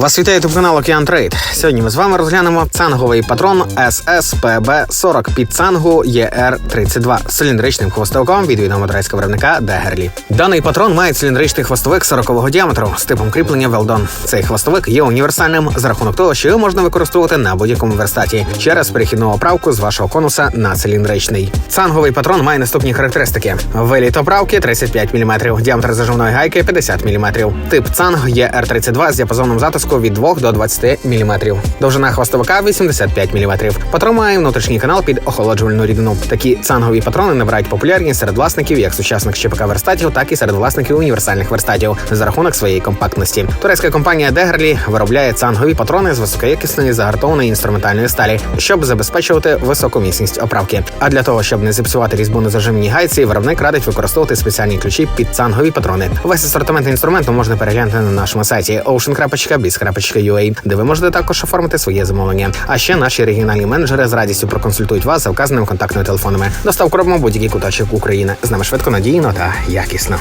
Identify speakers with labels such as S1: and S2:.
S1: Вас вітає ютуб канал Океан Трейд. Сьогодні ми з вами розглянемо цанговий патрон SSPB 40 під цангу ER32 з циліндричним хвостовиком від відомого виробника Дегерлі. Даний патрон має циліндричний хвостовик 40-го діаметру з типом кріплення Велдон. Цей хвостовик є універсальним за рахунок того, що його можна використовувати на будь-якому верстаті через перехідну оправку з вашого конуса на циліндричний. Цанговий патрон має наступні характеристики: виліт оправки 35 мм, діаметр зажимної гайки 50 мм. Тип цанг є R32 з діапазоном затиску від 2 до 20 мм. Довжина хвостовика 85 мм. Патрон має внутрішній канал під охолоджувальну рідину. Такі цангові патрони набирають популярність серед власників як сучасних ЧПК верстатів, так і серед власників універсальних верстатів за рахунок своєї компактності. Турецька компанія Дегерлі виробляє цангові патрони з високоякісної загартованої інструментальної сталі, щоб забезпечувати високу міцність оправки. А для того, щоб не зіпсувати різьбу на зажимній гайці, виробник радить використовувати спеціальні ключі під цангові патрони. Весь асортимент інструменту можна переглянути на нашому сайті ocean.biz.ua, де ви можете також оформити своє замовлення. А ще наші регіональні менеджери з радістю проконсультують вас за вказаними контактними телефонами. Доставку робимо будь-який куточок України. З нами швидко, надійно та якісно.